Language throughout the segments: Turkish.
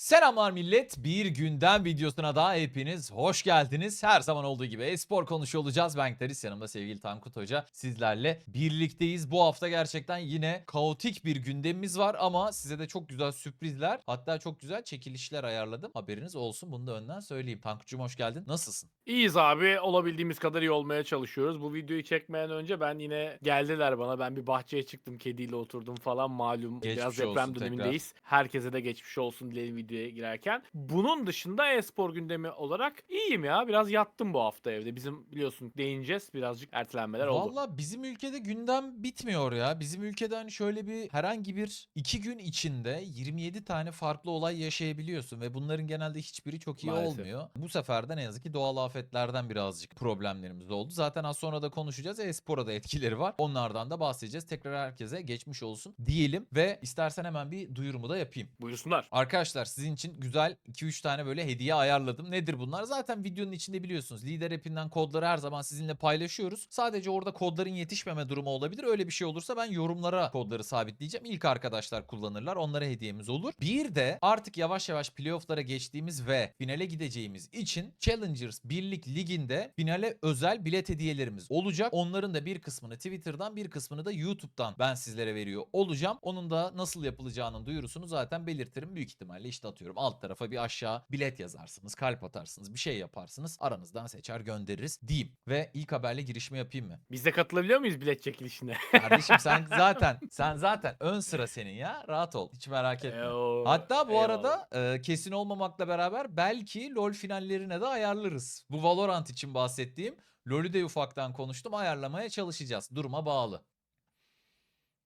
Selamlar millet. Bir gündem videosuna daha hepiniz hoş geldiniz. Her zaman olduğu gibi espor konuşuyor olacağız. Ben Taris yanımda sevgili Tankut Hoca sizlerle birlikteyiz. Bu hafta gerçekten yine kaotik bir gündemimiz var ama size de çok güzel sürprizler hatta çok güzel çekilişler ayarladım. Haberiniz olsun bunu da önden söyleyeyim. Tankut'cum hoş geldin. Nasılsın? İyiyiz abi. Olabildiğimiz kadar iyi olmaya çalışıyoruz. Bu videoyu çekmeden önce ben yine geldiler bana. Ben bir bahçeye çıktım. Kediyle oturdum falan. Malum Geçmiş biraz deprem dönemindeyiz. Herkese de geçmiş olsun dilerim videoya girerken. Bunun dışında e-spor gündemi olarak iyiyim ya. Biraz yattım bu hafta evde. Bizim biliyorsun değineceğiz. Birazcık ertelenmeler oldu. Valla bizim ülkede gündem bitmiyor ya. Bizim ülkede hani şöyle bir herhangi bir iki gün içinde 27 tane farklı olay yaşayabiliyorsun ve bunların genelde hiçbiri çok iyi Maalesef. olmuyor. Bu sefer de ne yazık ki doğal afetlerden birazcık problemlerimiz oldu. Zaten az sonra da konuşacağız. E-spora da etkileri var. Onlardan da bahsedeceğiz. Tekrar herkese geçmiş olsun diyelim ve istersen hemen bir duyurumu da yapayım. Buyursunlar. Arkadaşlar sizin için güzel 2-3 tane böyle hediye ayarladım. Nedir bunlar? Zaten videonun içinde biliyorsunuz. Lider app'inden kodları her zaman sizinle paylaşıyoruz. Sadece orada kodların yetişmeme durumu olabilir. Öyle bir şey olursa ben yorumlara kodları sabitleyeceğim. İlk arkadaşlar kullanırlar. Onlara hediyemiz olur. Bir de artık yavaş yavaş playoff'lara geçtiğimiz ve finale gideceğimiz için Challengers Birlik Ligi'nde finale özel bilet hediyelerimiz olacak. Onların da bir kısmını Twitter'dan bir kısmını da YouTube'dan ben sizlere veriyor olacağım. Onun da nasıl yapılacağının duyurusunu zaten belirtirim. Büyük ihtimalle işte atıyorum alt tarafa bir aşağı bilet yazarsınız, kalp atarsınız, bir şey yaparsınız. Aranızdan seçer göndeririz diyeyim. Ve ilk haberle girişimi yapayım mı? Biz de katılabiliyor muyuz bilet çekilişine? Kardeşim sen zaten sen zaten ön sıra senin ya. Rahat ol. Hiç merak etme. Eyvallah. Hatta bu Eyvallah. arada e, kesin olmamakla beraber belki LoL finallerine de ayarlarız. Bu Valorant için bahsettiğim LoL'ü de ufaktan konuştum. Ayarlamaya çalışacağız. Duruma bağlı.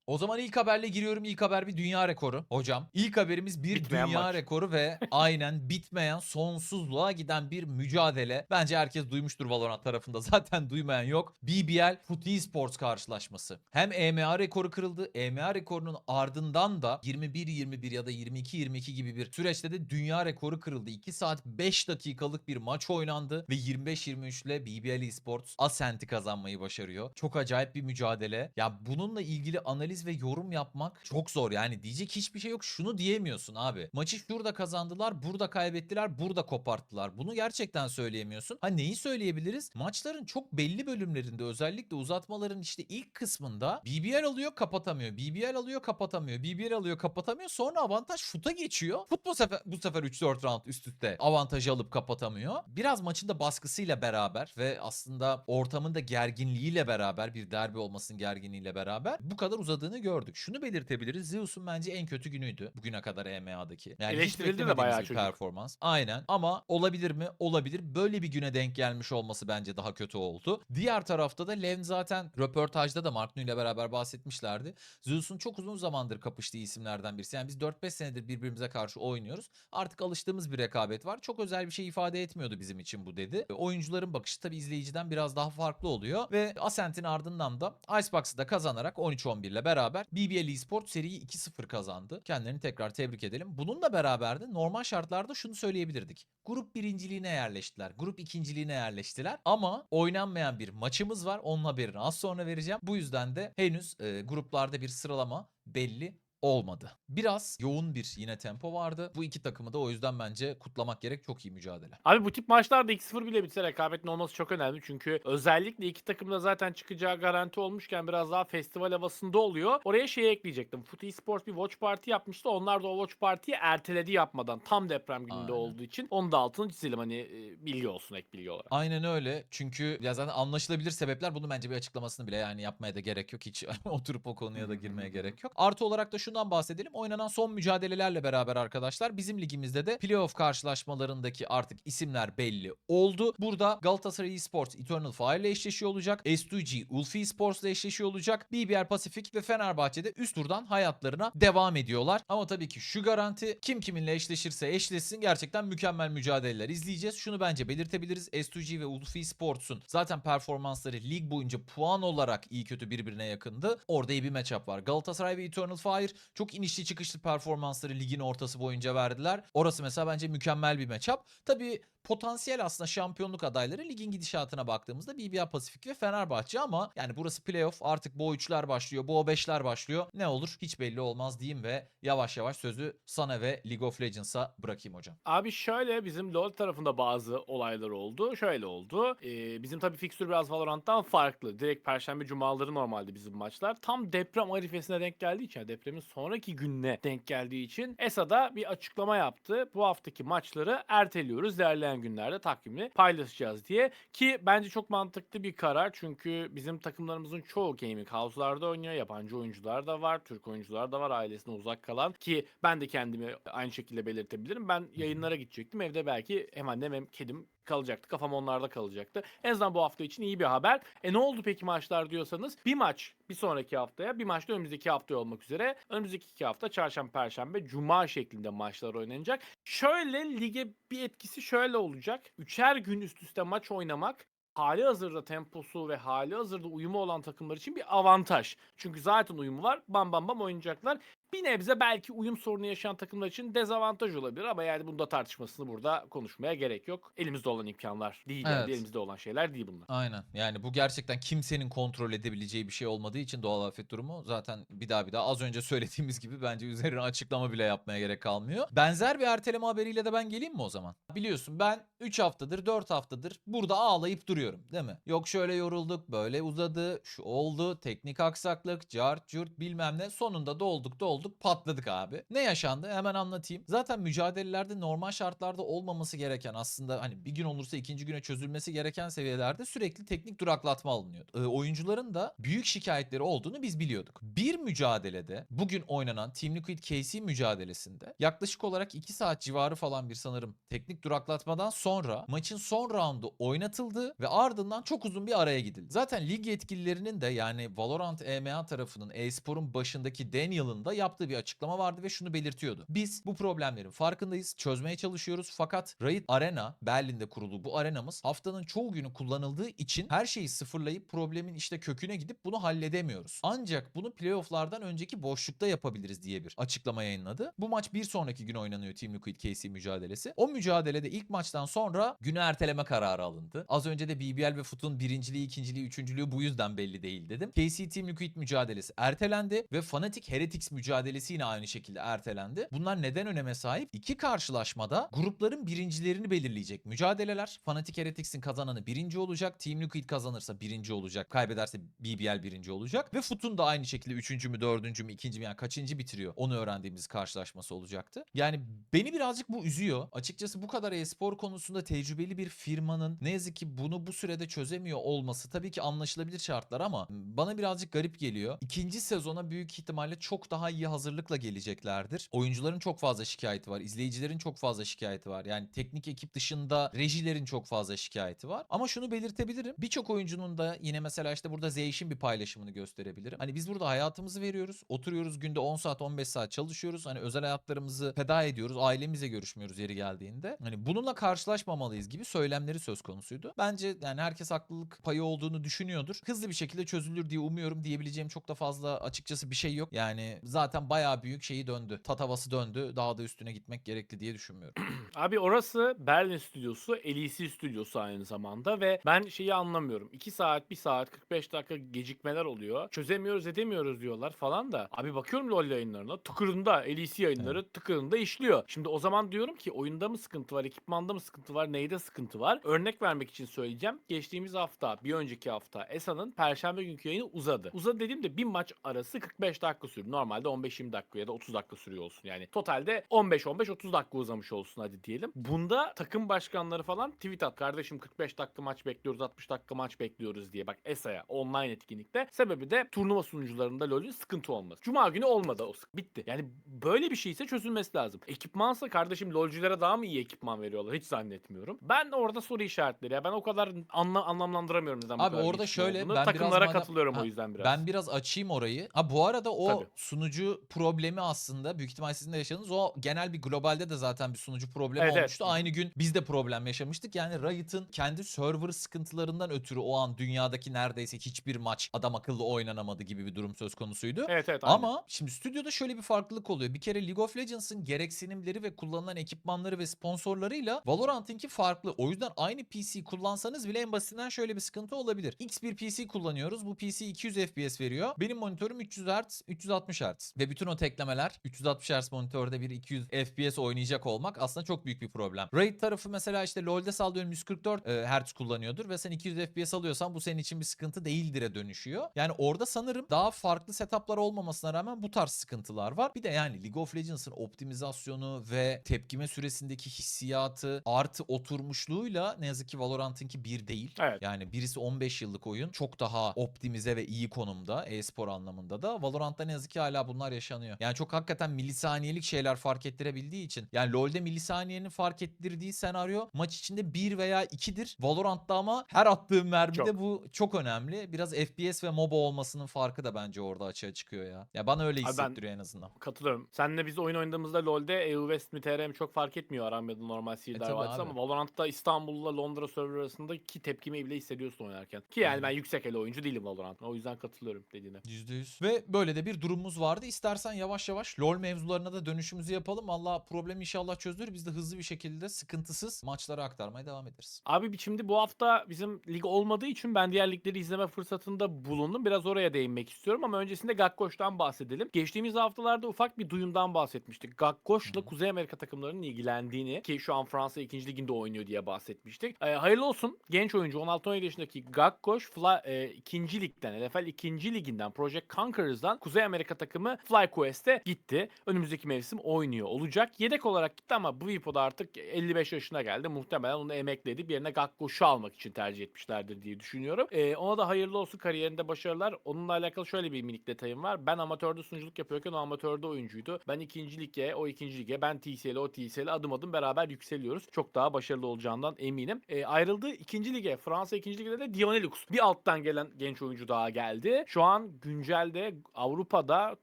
O zaman ilk haberle giriyorum. İlk haber bir dünya rekoru hocam. İlk haberimiz bir Bitmeyen dünya maç. rekoru ve aynen bitmeyen sonsuzluğa giden bir mücadele. Bence herkes duymuştur Valorant tarafında. Zaten duymayan yok. BBL Foot Esports karşılaşması. Hem EMA rekoru kırıldı. EMA rekorunun ardından da 21-21 ya da 22-22 gibi bir süreçte de dünya rekoru kırıldı. 2 saat 5 dakikalık bir maç oynandı ve 25-23 ile BBL Esports Ascent'i kazanmayı başarıyor. Çok acayip bir mücadele. Ya bununla ilgili analiz ve yorum yapmak çok zor. Yani diyecek hiçbir şey yok. Şunu diyemiyorsun abi. Maçı şurada kazandılar, burada kaybettiler, burada koparttılar. Bunu gerçekten söyleyemiyorsun. Ha neyi söyleyebiliriz? Maçların çok belli bölümlerinde özellikle uzatmaların işte ilk kısmında BBL alıyor kapatamıyor. BBL alıyor kapatamıyor. BBL alıyor kapatamıyor. Sonra avantaj şuta geçiyor. Fut bu sefer, bu sefer 3-4 round üst üste avantajı alıp kapatamıyor. Biraz maçın da baskısıyla beraber ve aslında ortamın da gerginliğiyle beraber bir derbi olmasının gerginliğiyle beraber bu kadar uzadığını gördük. Şunu belirtebiliriz. Zeus'un bence en kötü günüydü bugüne kadar EMA'daki. Yani Eleştirildi de bayağı bir çocuk. performans. Aynen ama olabilir mi? Olabilir. Böyle bir güne denk gelmiş olması bence daha kötü oldu. Diğer tarafta da Levn zaten röportajda da Mark ile beraber bahsetmişlerdi. Zeus'un çok uzun zamandır kapıştığı isimlerden birisi. Yani biz 4-5 senedir birbirimize karşı oynuyoruz. Artık alıştığımız bir rekabet var. Çok özel bir şey ifade etmiyordu bizim için bu dedi. E, Oyuncuların bakışı tabii izleyiciden biraz daha farklı oluyor ve Ascent'in ardından da Icebox'ı da kazanarak 13-11 ile beraber BBL Esport seriyi 2-0 kazandı. Kendilerini tekrar tebrik edelim. Bununla beraber de normal şartlarda şunu söyleyebilirdik. Grup birinciliğine yerleştiler. Grup ikinciliğine yerleştiler. Ama oynanmayan bir maçımız var. Onun haberini az sonra vereceğim. Bu yüzden de henüz e, gruplarda bir sıralama belli olmadı. Biraz yoğun bir yine tempo vardı. Bu iki takımı da o yüzden bence kutlamak gerek. Çok iyi mücadele. Abi bu tip maçlarda 2-0 bile bitse rekabetin olması çok önemli. Çünkü özellikle iki takım da zaten çıkacağı garanti olmuşken biraz daha festival havasında oluyor. Oraya şey ekleyecektim. Foot Esports bir watch party yapmıştı. Onlar da o watch party'yi erteledi yapmadan. Tam deprem gününde Aynen. olduğu için. Onu da altını çizelim hani e, bilgi olsun ek bilgi olarak. Aynen öyle. Çünkü ya zaten anlaşılabilir sebepler. Bunu bence bir açıklamasını bile yani yapmaya da gerek yok. Hiç oturup o konuya da girmeye gerek yok. Artı olarak da şundan bahsedelim. Oynanan son mücadelelerle beraber arkadaşlar bizim ligimizde de playoff karşılaşmalarındaki artık isimler belli oldu. Burada Galatasaray Esports Eternal Fire ile eşleşiyor olacak. S2G Ulfi Esports ile eşleşiyor olacak. BBR Pacific ve Fenerbahçe'de üst turdan hayatlarına devam ediyorlar. Ama tabii ki şu garanti kim kiminle eşleşirse eşleşsin gerçekten mükemmel mücadeleler izleyeceğiz. Şunu bence belirtebiliriz. S2G ve Ulfi Sports'un zaten performansları lig boyunca puan olarak iyi kötü birbirine yakındı. Orada iyi bir matchup var. Galatasaray ve Eternal Fire çok inişli çıkışlı performansları ligin ortası boyunca verdiler. Orası mesela bence mükemmel bir matchup. Tabii potansiyel aslında şampiyonluk adayları ligin gidişatına baktığımızda BBL Pasifik ve Fenerbahçe ama yani burası playoff artık bu üçler başlıyor bu o beşler başlıyor. Ne olur hiç belli olmaz diyeyim ve yavaş yavaş sözü sana ve League of Legends'a bırakayım hocam. Abi şöyle bizim LoL tarafında bazı olaylar oldu. Şöyle oldu. Ee, bizim tabii fikstür biraz Valorant'tan farklı. Direkt Perşembe Cumaları normalde bizim maçlar. Tam deprem arifesine denk geldiği için, yani depremin sonraki gününe denk geldiği için ESA'da bir açıklama yaptı. Bu haftaki maçları erteliyoruz. Değerleyen günlerde takvimini paylaşacağız diye. Ki bence çok mantıklı bir karar. Çünkü bizim takımlarımızın çoğu gaming house'larda oynuyor. Yabancı oyuncular da var. Türk oyuncular da var ailesine uzak kalan. Ki ben de kendimi aynı şekilde belirtebilirim. Ben yayınlara gidecektim. Evde belki hem annem hem kedim kalacaktı. Kafam onlarda kalacaktı. En azından bu hafta için iyi bir haber. E ne oldu peki maçlar diyorsanız? Bir maç bir sonraki haftaya, bir maç da önümüzdeki hafta olmak üzere. Önümüzdeki iki hafta çarşamba, perşembe, cuma şeklinde maçlar oynanacak. Şöyle lige bir etkisi şöyle olacak. Üçer gün üst üste maç oynamak hali hazırda temposu ve hali hazırda uyumu olan takımlar için bir avantaj. Çünkü zaten uyumu var. Bam bam bam oynayacaklar. Bir nebze belki uyum sorunu yaşayan takımlar için dezavantaj olabilir ama yani bunda tartışmasını burada konuşmaya gerek yok. Elimizde olan imkanlar değil yani Evet. elimizde olan şeyler değil bunlar. Aynen. Yani bu gerçekten kimsenin kontrol edebileceği bir şey olmadığı için doğal afet durumu zaten bir daha bir daha az önce söylediğimiz gibi bence üzerine açıklama bile yapmaya gerek kalmıyor. Benzer bir erteleme haberiyle de ben geleyim mi o zaman? Biliyorsun ben 3 haftadır 4 haftadır burada ağlayıp duruyorum değil mi? Yok şöyle yorulduk böyle uzadı şu oldu teknik aksaklık cart cürt bilmem ne sonunda dolduk dolduk patladık abi. Ne yaşandı hemen anlatayım. Zaten mücadelelerde normal şartlarda olmaması gereken aslında hani bir gün olursa ikinci güne çözülmesi gereken seviyelerde sürekli teknik duraklatma alınıyordu. Ee, oyuncuların da büyük şikayetleri olduğunu biz biliyorduk. Bir mücadelede bugün oynanan Team Liquid KC mücadelesinde yaklaşık olarak 2 saat civarı falan bir sanırım teknik duraklatmadan sonra maçın son roundu oynatıldı ve ardından çok uzun bir araya gidildi. Zaten lig yetkililerinin de yani Valorant EMEA tarafının e-sporun başındaki Daniel'ın da yaptığı bir açıklama vardı ve şunu belirtiyordu. Biz bu problemlerin farkındayız, çözmeye çalışıyoruz fakat Riot Arena Berlin'de kurulu bu arenamız haftanın çoğu günü kullanıldığı için her şeyi sıfırlayıp problemin işte köküne gidip bunu halledemiyoruz. Ancak bunu playofflardan önceki boşlukta yapabiliriz diye bir açıklama yayınladı. Bu maç bir sonraki gün oynanıyor Team Liquid KC mücadelesi. O mücadelede ilk maçtan sonra günü erteleme kararı alındı. Az önce de BBL ve FUT'un birinciliği, ikinciliği, üçüncülüğü bu yüzden belli değil dedim. KC Team Liquid mücadelesi ertelendi ve Fnatic Heretics mücadelesi yine aynı şekilde ertelendi. Bunlar neden öneme sahip? İki karşılaşmada grupların birincilerini belirleyecek mücadeleler. Fnatic Heretics'in kazananı birinci olacak. Team Liquid kazanırsa birinci olacak. Kaybederse BBL birinci olacak. Ve FUT'un da aynı şekilde üçüncü mü, dördüncü mü, ikinci mi yani kaçıncı bitiriyor onu öğrendiğimiz karşılaşması olacaktı. Yani beni birazcık bu üzüyor. Açıkçası bu kadar e-spor konusunda tecrübeli bir firmanın ne yazık ki bunu bu sürede çözemiyor olması tabii ki anlaşılabilir şartlar ama bana birazcık garip geliyor. İkinci sezona büyük ihtimalle çok daha iyi hazırlıkla geleceklerdir. Oyuncuların çok fazla şikayeti var. izleyicilerin çok fazla şikayeti var. Yani teknik ekip dışında rejilerin çok fazla şikayeti var. Ama şunu belirtebilirim. Birçok oyuncunun da yine mesela işte burada Zeyş'in bir paylaşımını gösterebilirim. Hani biz burada hayatımızı veriyoruz. Oturuyoruz günde 10 saat 15 saat çalışıyoruz. Hani özel hayatlarımızı feda ediyoruz. Ailemizle görüşmüyoruz yeri geldiğinde. Hani bununla karşılaşmamalıyız gibi söylemleri söz konusuydu. Bence yani herkes haklılık payı olduğunu düşünüyordur. Hızlı bir şekilde çözülür diye umuyorum. Diyebileceğim çok da fazla açıkçası bir şey yok. Yani zaten bayağı büyük şeyi döndü. Tatavası döndü. Daha da üstüne gitmek gerekli diye düşünmüyorum. Abi orası Berlin stüdyosu, LEC stüdyosu aynı zamanda ve ben şeyi anlamıyorum. 2 saat, 1 saat, 45 dakika gecikmeler oluyor. Çözemiyoruz, edemiyoruz diyorlar falan da. Abi bakıyorum LoL yayınlarına tıkırında, LEC yayınları tıkırında işliyor. Şimdi o zaman diyorum ki oyunda mı sıkıntı var, ekipmanda mı sıkıntı var, neyde sıkıntı var? Örnek vermek için söyleyeceğim. Geçtiğimiz hafta, bir önceki hafta ESA'nın perşembe günkü yayını uzadı. Uzadı dediğimde bir maç arası 45 dakika sürüyor. Normalde 15-20 dakika ya da 30 dakika sürüyor olsun. Yani totalde 15-15-30 dakika uzamış olsun hadi diyelim. Bunda takım başkanları falan tweet at. Kardeşim 45 dakika maç bekliyoruz, 60 dakika maç bekliyoruz diye. Bak ESA'ya online etkinlikte. Sebebi de turnuva sunucularında LoL'ün sıkıntı olması. Cuma günü olmadı o sık- bitti. Yani böyle bir şeyse çözülmesi lazım. Ekipmansa kardeşim LoL'cülere daha mı iyi ekipman veriyorlar? Hiç zannetmiyorum. Ben orada soru işaretleri ya. Ben o kadar anla, anlamlandıramıyorum neden Abi orada şöyle, olduğunu. ben biraz takımlara madem- katılıyorum Ha, o yüzden biraz. Ben biraz açayım orayı. Ha bu arada o Tabii. sunucu sunucu problemi aslında büyük ihtimal sizin de yaşadığınız o genel bir globalde de zaten bir sunucu problemi Evet, evet. olmuştu. Aynı gün biz de problem yaşamıştık. Yani Riot'ın kendi server sıkıntılarından ötürü o an dünyadaki neredeyse hiçbir maç adam akıllı oynanamadı gibi bir durum söz konusuydu. Evet evet. aynen. Ama şimdi stüdyoda şöyle bir farklılık oluyor. Bir kere League of Legends'ın gereksinimleri ve kullanılan ekipmanları ve sponsorlarıyla Valorant'ınki farklı. O yüzden aynı PC kullansanız bile en basitinden şöyle bir sıkıntı olabilir. X bir PC kullanıyoruz. Bu PC 200 FPS veriyor. Benim monitörüm 300 Hz, 360 Hz. Ve bütün o teklemeler 360 Hz monitörde bir 200 FPS oynayacak olmak aslında çok büyük bir problem. Raid tarafı mesela işte LoL'de sallıyorum 144 e, Hz kullanıyordur ve sen 200 FPS alıyorsan bu senin için bir sıkıntı değildir'e dönüşüyor. Yani orada sanırım daha farklı setuplar olmamasına rağmen bu tarz sıkıntılar var. Bir de yani League of Legends'ın optimizasyonu ve tepkime süresindeki hissiyatı artı oturmuşluğuyla ne yazık ki Valorant'ınki bir değil. Evet. Yani birisi 15 yıllık oyun çok daha optimize ve iyi konumda e-spor anlamında da. Valorant'ta ne yazık ki hala bunlar yaşanıyor. Yani çok hakikaten milisaniyelik şeyler fark ettirebildiği için. Yani LoL'de milisaniyenin fark ettirdiği senaryo maç içinde 1 veya 2'dir. Valorant'ta ama her attığın mermide Çok. bu çok önemli. Biraz FPS ve MOBA olmasının farkı da bence orada açığa çıkıyor ya. Ya bana öyle Abi hissettiriyor en azından. Katılıyorum. Senle biz oyun oynadığımızda LoL'de EU West mi TR mi çok fark etmiyor Aram ya da normal varsa abi. ama Valorant'ta İstanbul'la Londra server arasındaki tepkimeyi bile hissediyorsun oynarken. Ki yani ben yüksek ele oyuncu değilim Valorant'ta. O yüzden katılıyorum dediğine. %100. Ve böyle de bir durumumuz vardı. İstersen yavaş yavaş LoL mevzularına da dönüşümüzü yapalım. Allah problem inşallah çözülür. Biz de hızlı bir şekilde sıkıntısız maçlara aktarmaya devam ederiz. Abi bir şimdi bu hafta bizim lig olmadığı için ben diğer ligleri izleme fırsatında bulundum. Biraz oraya değinmek istiyorum ama öncesinde Gakkoş'tan bahsedelim. Geçtiğimiz haftalarda ufak bir duyumdan bahsetmiştik. Gakkoş'la. Kuzey Amerika takımlarının ilgilendiğini ki şu an Fransa 2. liginde oynuyor diye bahsetmiştik. Ee, hayırlı olsun. Genç oyuncu 16-17 yaşındaki Gakkoş Fly, e, 2. ligden NFL 2. liginden Project Conquerors'dan Kuzey Amerika takımı FlyQuest'e gitti. Önümüzdeki mevsim oynuyor olacak. Yedek olarak gitti ama bu Vipo'da artık 55 yaşına geldi. Muhtemelen onu emekli edip yerine Gakkoş'u almak için tercih etmişlerdir diye düşünüyorum. Ee, ona da hayırlı olsun kariyerinde başarılar. Onunla alakalı şöyle bir minik detayım var. Ben amatörde sunuculuk yapıyorken o amatörde oyuncuydu. Ben ikinci lige, o ikinci lige, ben TCL, o TCL adım adım beraber yükseliyoruz. Çok daha başarılı olacağından eminim. Ee, ayrıldığı ikinci lige, Fransa ikinci ligde de Dionelux. Bir alttan gelen genç oyuncu daha geldi. Şu an güncelde Avrupa'da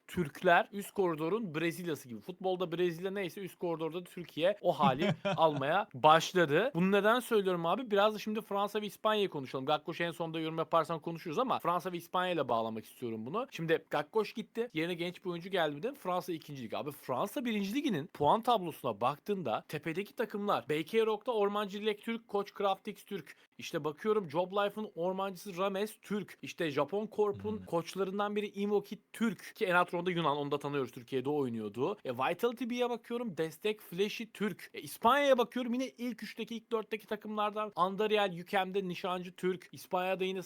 Türkler üst koridorun Brezilya'sı gibi. Futbolda Brezilya neyse üst koridorda da Türkiye o hali almaya başladı. Bunu neden söylüyorum abi? Biraz da şimdi Fransa ve İspanya'yı konuşalım. Gakkoş en sonunda yorum yaparsan konuşuruz ama Fransa ve İspanya ile bağlamak istiyorum bunu. Şimdi Gakkoş gitti. Yerine genç bir oyuncu geldi de Fransa 2. lig. Abi Fransa 1. liginin puan tablosuna baktığında tepedeki takımlar BK Rock'ta Ormancı Dilek Türk, Koç Craftix Türk. İşte bakıyorum Job Life'ın ormancısı Rames Türk. İşte Japon Corp'un Hmm. koçlarından biri Invokit Türk. Ki Enatron'da Yunan onu da tanıyoruz Türkiye'de oynuyordu. E, Vitality B'ye bakıyorum Destek Flash'i Türk. E, İspanya'ya bakıyorum yine ilk üçteki ilk dörtteki takımlardan Andariel Yükem'de Nişancı Türk. İspanya'da yine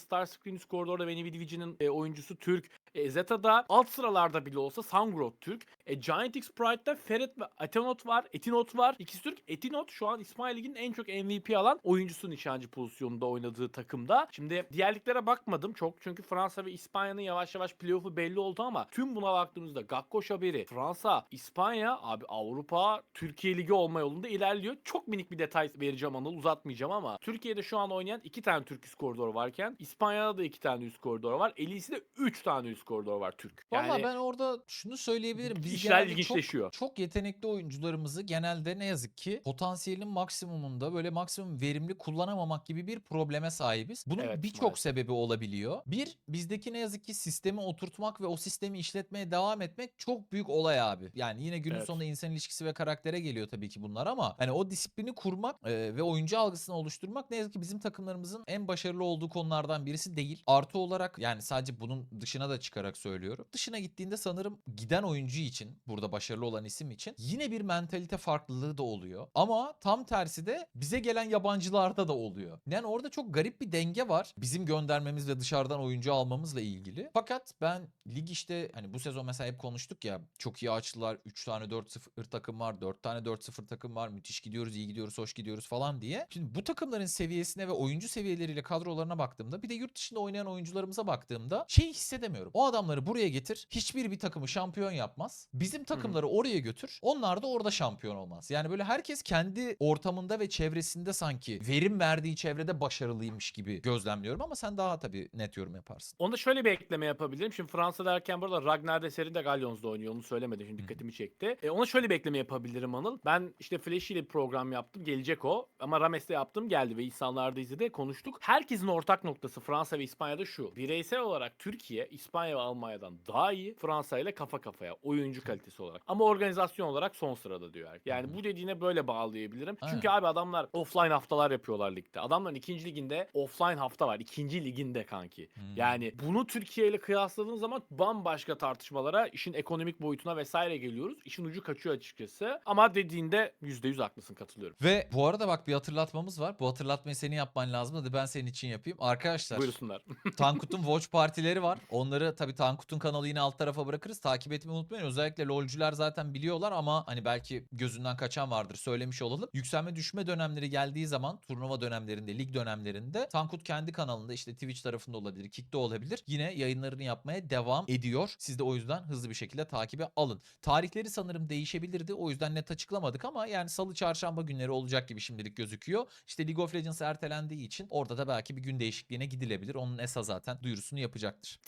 koridorda Veni Vidi Vici'nin e, oyuncusu Türk. E, Zeta'da alt sıralarda bile olsa Sungrowth Türk. E, Giant X Pride'da Ferit ve Etinot var. Etinot var. İkisi Türk. Etinot şu an İsmail Lig'in en çok MVP alan oyuncusu nişancı pozisyonunda oynadığı takımda. Şimdi diğer liglere bakmadım çok. Çünkü Fransa ve İspanya'nın yavaş yavaş playoff'u belli oldu ama tüm buna baktığımızda Gakkoş haberi, Fransa, İspanya, abi Avrupa, Türkiye Ligi olma yolunda ilerliyor. Çok minik bir detay vereceğim Anıl uzatmayacağım ama Türkiye'de şu an oynayan iki tane Türk üst koridor varken İspanya'da da iki tane üst koridor var. Elisi'de üç tane üst koridor var Türk. Valla Yani ben orada şunu söyleyebilirim. Biz işler genelde ilginçleşiyor. Çok, çok yetenekli oyuncularımızı genelde ne yazık ki potansiyelin maksimumunda böyle maksimum verimli kullanamamak gibi bir probleme sahibiz. Bunun Evet, birçok sebebi olabiliyor. Bir, bizdeki ne yazık ki sistemi oturtmak ve o sistemi işletmeye devam etmek çok büyük olay abi. Yani yine günün Evet. sonunda insan ilişkisi ve karaktere geliyor tabii ki bunlar ama hani o disiplini kurmak e, ve oyuncu algısını oluşturmak ne yazık ki bizim takımlarımızın en başarılı olduğu konulardan birisi değil. Artı olarak yani sadece bunun dışına da çıkarak söylüyorum. Dışına gittiğinde sanırım giden oyuncu için burada başarılı olan isim için yine bir mentalite farklılığı da oluyor. Ama tam tersi de bize gelen yabancılarda da oluyor. Yani orada çok garip bir denge var. Bizim göndermemiz ve dışarıdan oyuncu almamızla ilgili. Fakat ben lig işte hani bu sezon mesela hep konuştuk ya çok iyi açtılar. 3 tane 4-0 takım var. 4 tane 4-0 takım var. Müthiş gidiyoruz, iyi gidiyoruz, hoş gidiyoruz falan diye. Şimdi bu takımların seviyesine ve oyuncu seviyeleriyle kadrolarına baktığımda bir de yurt dışında oynayan oyuncularımıza baktığımda şey hissedemiyorum. O O adamları buraya getir. Hiçbir bir takımı şampiyon yapmaz. Bizim takımları oraya götür. Onlar da orada şampiyon olmaz. Yani böyle herkes kendi ortamında ve çevresinde sanki verim verdiği çevrede başarılıymış gibi gözlemliyorum ama sen daha tabii net yorum yaparsın. Onda şöyle bir ekleme yapabilirim. Şimdi Fransa derken burada Ragnar Deseri de Galyons'da oynuyor. Onu söylemedim. Şimdi dikkatimi çekti. E, ona şöyle bir ekleme yapabilirim Anıl. Ben işte Flash ile bir program yaptım. Gelecek o. Ama Rames'te yaptım. Geldi ve insanlar da izledi. Konuştuk. Herkesin ortak noktası Fransa ve İspanya'da şu. Bireysel olarak Türkiye, İspanya ve Almanya'dan daha iyi. Fransa ile kafa kafaya. Oyuncu kalitesi olarak. Ama organizasyon olarak son sırada diyor. herkes. Yani bu dediğine böyle bağlayabilirim. Aynen. Çünkü abi adamlar offline haftalar yapıyorlar ligde. Adamların ikinci liginde offline hafta var. İkinci liginde kanki. Hmm. Yani bunu Türkiye ile kıyasladığın zaman bambaşka tartışmalara, işin ekonomik boyutuna vesaire geliyoruz. İşin ucu kaçıyor açıkçası. Ama dediğinde %100 haklısın katılıyorum. Ve bu arada bak bir hatırlatmamız var. Bu hatırlatmayı senin yapman lazım. Hadi ben senin için yapayım. Arkadaşlar Buyursunlar. Tankut'un watch partileri var. Onları tabii Tankut'un kanalı yine alt tarafa bırakırız. Takip etmeyi unutmayın. Özellikle LoL'cüler zaten biliyorlar ama hani belki gözünden kaçan vardır. Söylemiş olalım. Yükselme düşme dönemleri geldiği zaman turnuva dönemlerinde, lig dönemlerinde Tankut kendi kanalında işte Twitch tarafında olabilir, Kick'te olabilir. Yine yayınlarını yapmaya devam ediyor. Siz de o yüzden hızlı bir şekilde takibe alın. Tarihleri sanırım değişebilirdi. O yüzden net açıklamadık ama yani salı çarşamba günleri olacak gibi şimdilik gözüküyor. İşte League of Legends ertelendiği için orada da belki bir gün değişikliğine gidilebilir. Onun ESA zaten duyurusunu yapacaktır.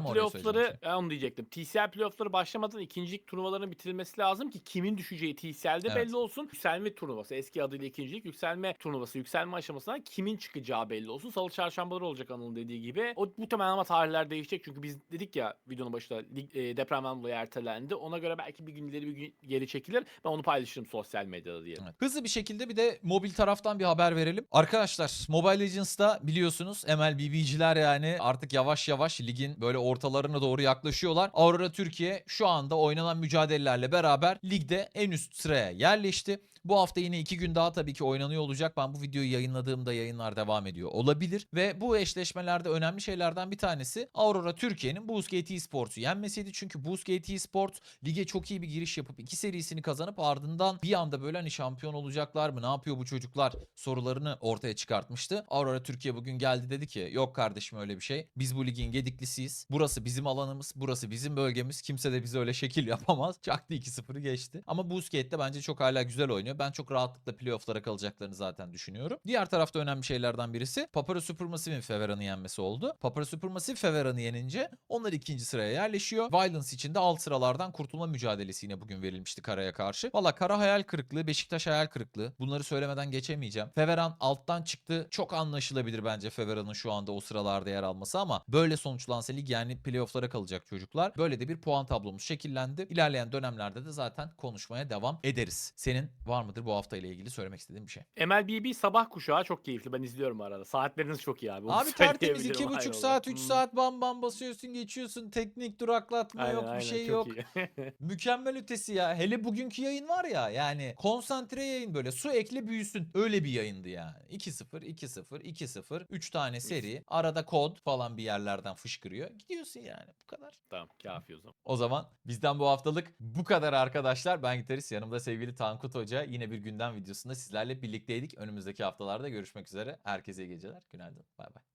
Mı oraya playoff'ları söyleyeceğim e, onu diyecektim. TCL playoff'ları başlamadan ikincilik turnuvalarının bitirilmesi lazım ki kimin düşeceği TCL'de Evet. belli olsun. Yükselme turnuvası eski adıyla ikincilik yükselme turnuvası yükselme aşamasından kimin çıkacağı belli olsun. Salı çarşambaları olacak Anıl'ın dediği gibi. O muhtemelen ama tarihler değişecek çünkü biz dedik ya videonun başında lig, e, depremden dolayı ertelendi. Ona göre belki bir gün ileri bir gün geri çekilir. Ben onu paylaşırım sosyal medyada diye. Evet. Hızlı bir şekilde bir de mobil taraftan bir haber verelim. Arkadaşlar Mobile Legends'ta biliyorsunuz MLBB'ciler yani artık yavaş yavaş ligin böyle ortalarına doğru yaklaşıyorlar. Aurora Türkiye şu anda oynanan mücadelelerle beraber ligde en üst sıraya yerleşti. Bu hafta yine iki gün daha tabii ki oynanıyor olacak. Ben bu videoyu yayınladığımda yayınlar devam ediyor olabilir. Ve bu eşleşmelerde önemli şeylerden bir tanesi Aurora Türkiye'nin Boostgate Esports'u yenmesiydi. Çünkü Boostgate Esports lige çok iyi bir giriş yapıp iki serisini kazanıp ardından bir anda böyle hani şampiyon olacaklar mı? Ne yapıyor bu çocuklar? sorularını ortaya çıkartmıştı. Aurora Türkiye bugün geldi dedi ki yok kardeşim öyle bir şey. Biz bu ligin gediklisiyiz. Burası bizim alanımız. Burası bizim bölgemiz. Kimse de bize öyle şekil yapamaz. Çaktı 2-0'ı geçti. Ama Boostgate'de bence çok hala güzel oynuyor. Ben çok rahatlıkla playoff'lara kalacaklarını zaten düşünüyorum. Diğer tarafta önemli şeylerden birisi Papara Supermassive'in Feveran'ı yenmesi oldu. Papara Supermassive Feveran'ı yenince onlar ikinci sıraya yerleşiyor. Violence için de alt sıralardan kurtulma mücadelesi yine bugün verilmişti Kara'ya karşı. Valla Kara hayal kırıklığı, Beşiktaş hayal kırıklığı. Bunları söylemeden geçemeyeceğim. Feveran alttan çıktı. Çok anlaşılabilir bence Feveran'ın şu anda o sıralarda yer alması ama böyle sonuçlansa lig yani playoff'lara kalacak çocuklar. Böyle de bir puan tablomuz şekillendi. İlerleyen dönemlerde de zaten konuşmaya devam ederiz. Senin var mıdır bu hafta ile ilgili söylemek istediğin bir şey? MLBB sabah kuşağı çok keyifli. Ben izliyorum arada. Saatleriniz çok iyi abi. onu Abi tertemiz iki buçuk saat, üç Hmm. saat bam bam basıyorsun, geçiyorsun. Teknik duraklatma Aynen, yok, bir aynen, şey çok yok. Mükemmel ötesi ya. Hele bugünkü yayın var ya yani konsantre yayın böyle su ekle büyüsün. Öyle bir yayındı yani. 2-0, 2-0, 2-0, 3 tane seri. Arada kod falan bir yerlerden fışkırıyor. Gidiyorsun yani bu kadar. tamam kafi o zaman. O zaman bizden bu haftalık bu kadar arkadaşlar. Ben gitarist yanımda sevgili Tankut Hoca. Yine bir gündem videosunda sizlerle birlikteydik. Önümüzdeki haftalarda görüşmek üzere. Herkese iyi geceler. Günaydın. Bay bay.